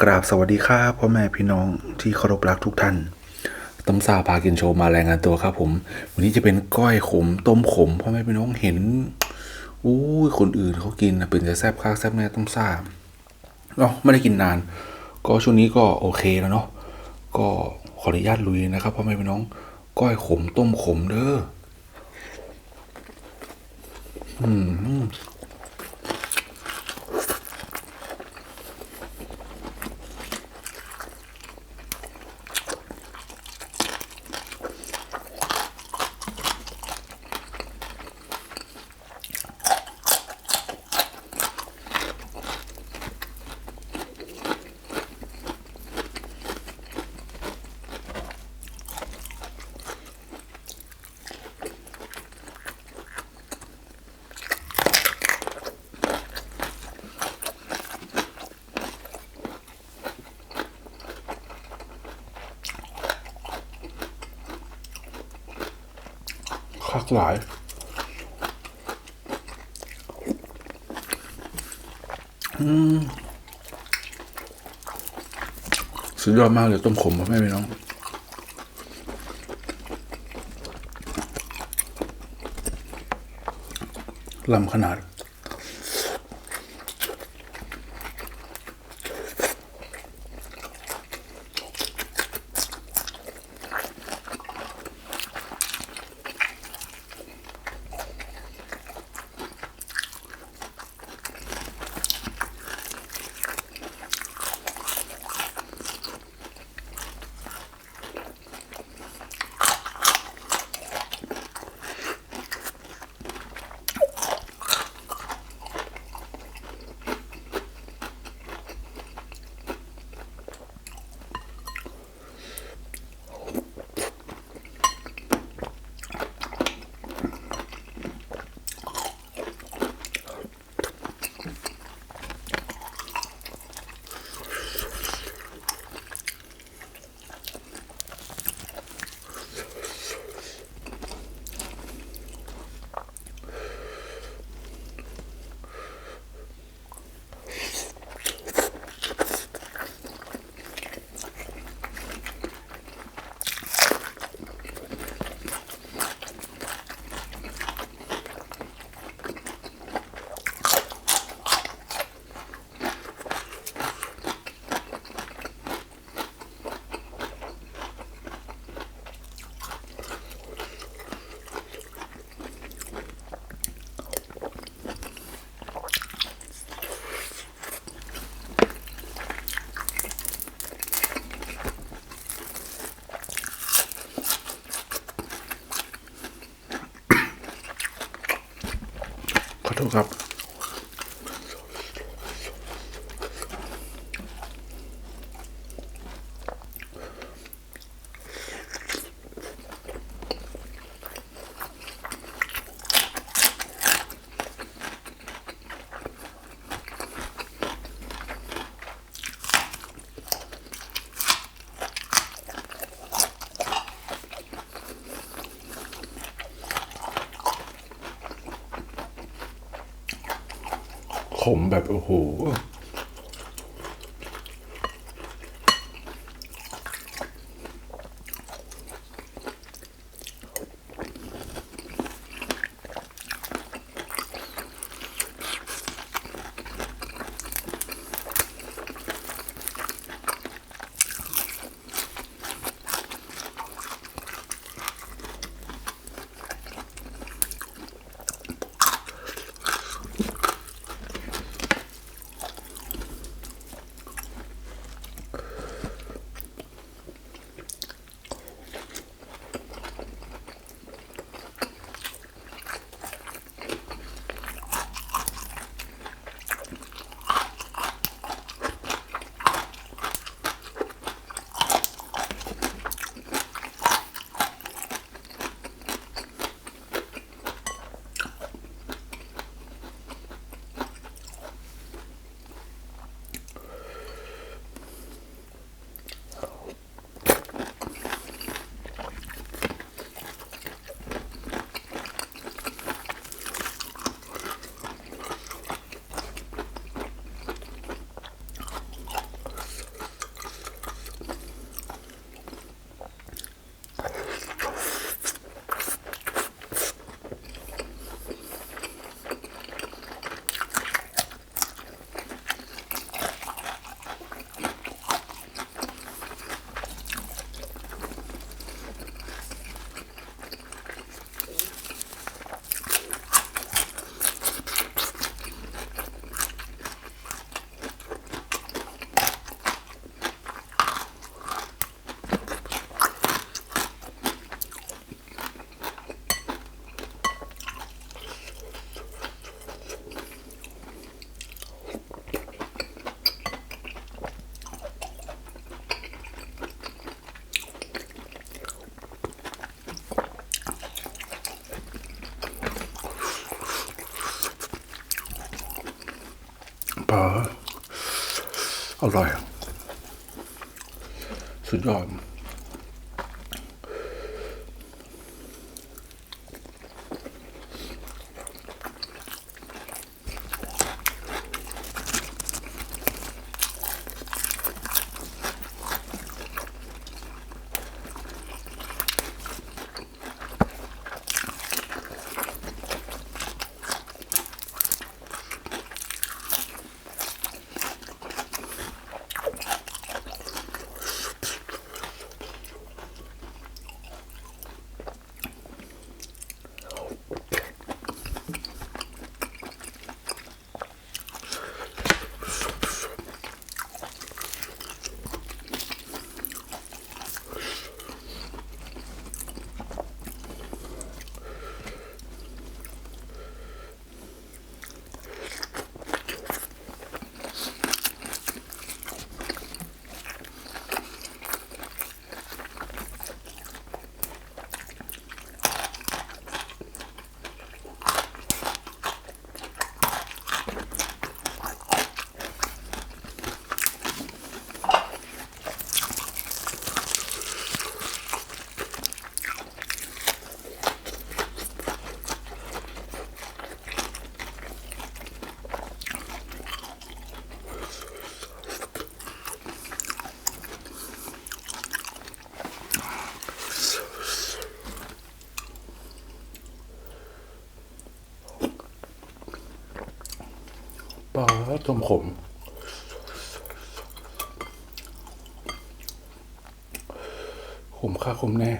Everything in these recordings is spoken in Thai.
กราบสวัสดีครับพ่อแม่พี่น้องที่เคารพรักทุกท่านตำซาพากินโชว์มารายงานตัวครับผม วันนี้จะเป็นก้อยขมต้มขมพ่อแม่พี่น้องเห็นอู้ยคนอื่นเขากินนะเป็นจะแซบข้างแซบแน่ต้มซาเนาะไม่ได้กินนาน ก็ช่วงนี้ก็โอเคแล้วเนาะก็ขออนุญาตลุยนะครับพ่อแม่พี่น้อง ก้อยขมต้มขมเด้ออืม คั กหลายอืมสุดยอดมากเลยต้มขมมาให้พี่น้องลำขนาด ครับ ขม แบบโอ้โห อร่อย สุดยอด ปลาต้มขมขมค่าขมแน่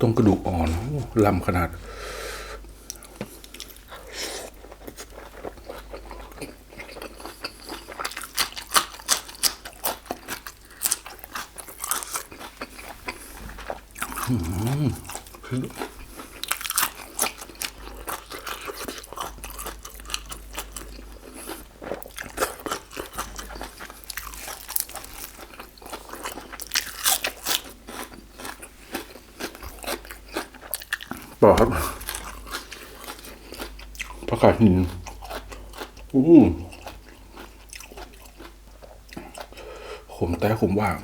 ต้องกระดูกอ่อนลำขนาด อ ครับผักกาดหินอู้ขมแต่ขมว่าง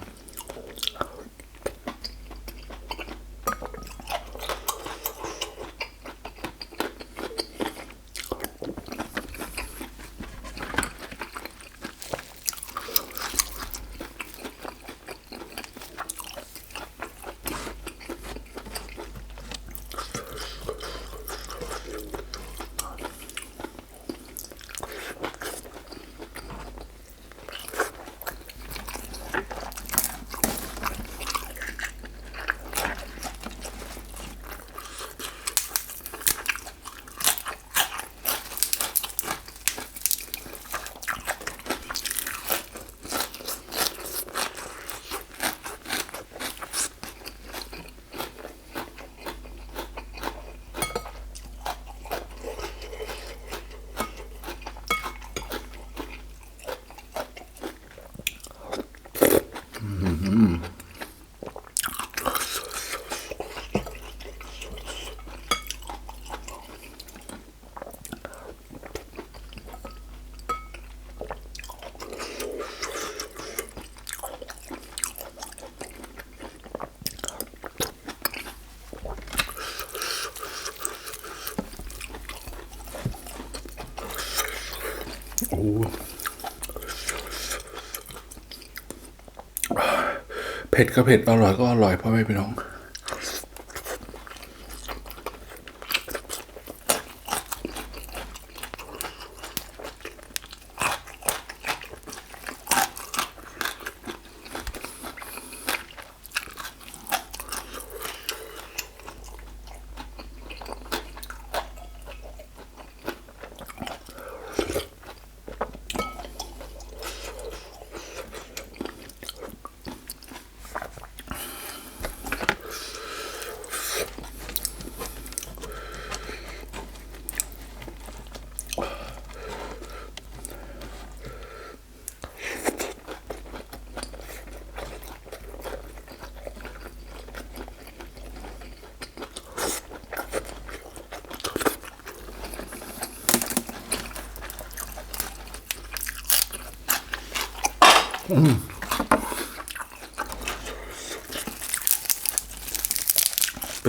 เผ็ดก็เผ็ดอร่อยก็อร่อยพ่อแม่พี่น้อง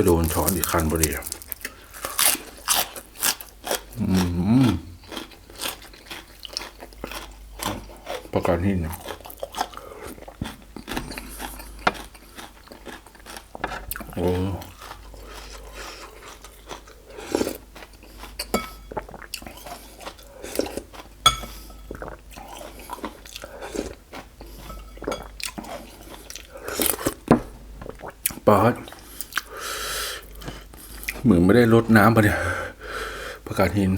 โดนช้อนอีกคันพอดีอะอืมประกันหินโอ้ปาด ไม่ได้ลดน้ำปะเนี่ยประกาศหิน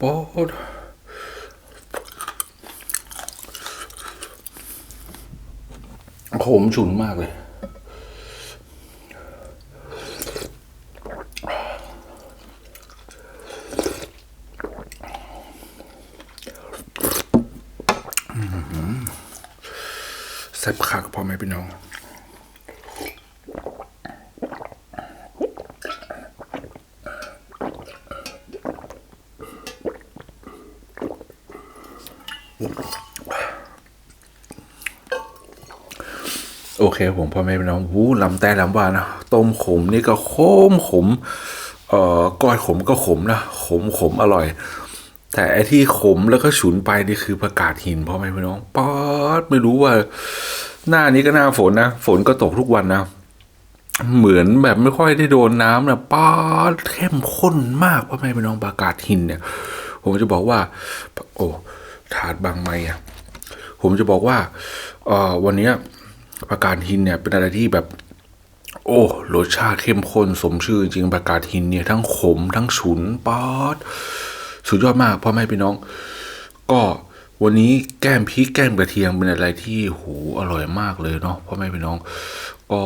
ปอดขมฉุนมากเลย อื้อหือแซ่บคักพอไหมพี่น้อง โอเคผมพ่อแม่พี่น้องหูลำแต่ลำว่านะต้มขมนี่ก็ขมขมเอ่อก้อยขมก็ขมนะขมขมอร่อย แต่ไอที่ขมแล้วก็ฉุนไปนี่คือประกาศหินพ่อแม่พี่น้องป๊อดไม่รู้ว่า หน้านี้ก็หน้าฝนนะฝนก็ตกทุกวันนะเหมือนแบบไม่ค่อยได้โดนน้ำนะป๊าดเข้มข้นมากพ่อแม่พี่น้องประกาศหินเนี่ย ผมจะบอกว่า โอ้ถาดบางไม้อะผมจะบอกว่าเอ่อวันเนี้ย ประกาศหินเนี่ยเป็นอะไรที่แบบ โอ้รสชาติเข้มข้นสมชื่อจริงประกาศหินเนี่ยทั้งขมทั้งฉุนป๊อดสุดยอดมากพ่อแม่พี่น้อง ก็วันนี้แก้มพริกแก้มกระเทียมเป็นอะไรที่โหอร่อยมากเลยเนาะพ่อแม่พี่น้อง ก็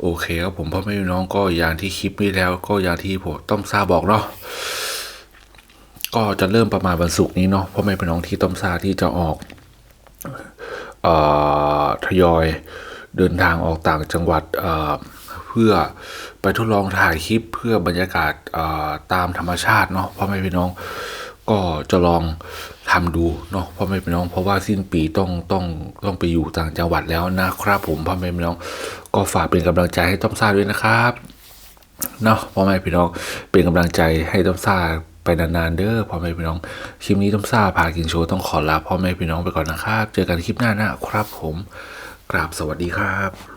โอเคครับผมพ่อแม่พี่น้องก็อย่างที่คลิปนี้แล้ว ก็อย่างที่ผมต้อมซาบอกเนาะก็จะเริ่มประมาณวันศุกร์นี้เนาะพ่อแม่พี่น้องที่ต้อมซาที่จะออก ทยอยเดินทางออกต่างจังหวัดเพื่อไปทดลองถ่ายคลิปเพื่อบรรยากาศตามธรรมชาติเนาะพ่อแม่พี่น้องก็จะลองทำดูเนาะพ่อแม่พี่น้องเพราะว่าสิ้นปีต้องต้องต้องไปอยู่ต่างจังหวัดแล้วนะครับ ผมพ่อแม่พี่น้องก็ฝากเป็นกำลังใจให้ต้อมซ่าด้วยนะครับเนาะพ่อแม่พี่น้องเป็นกำลังใจให้ต้อมซ่า ไปนานๆเด้อพ่อแม่พี่น้อง คลิปนี้ต้อมซ่าพากินโชว์ต้องขอลาพ่อแม่พี่น้องไปก่อนนะครับ เจอกันคลิปหน้านะครับผม กราบสวัสดีครับ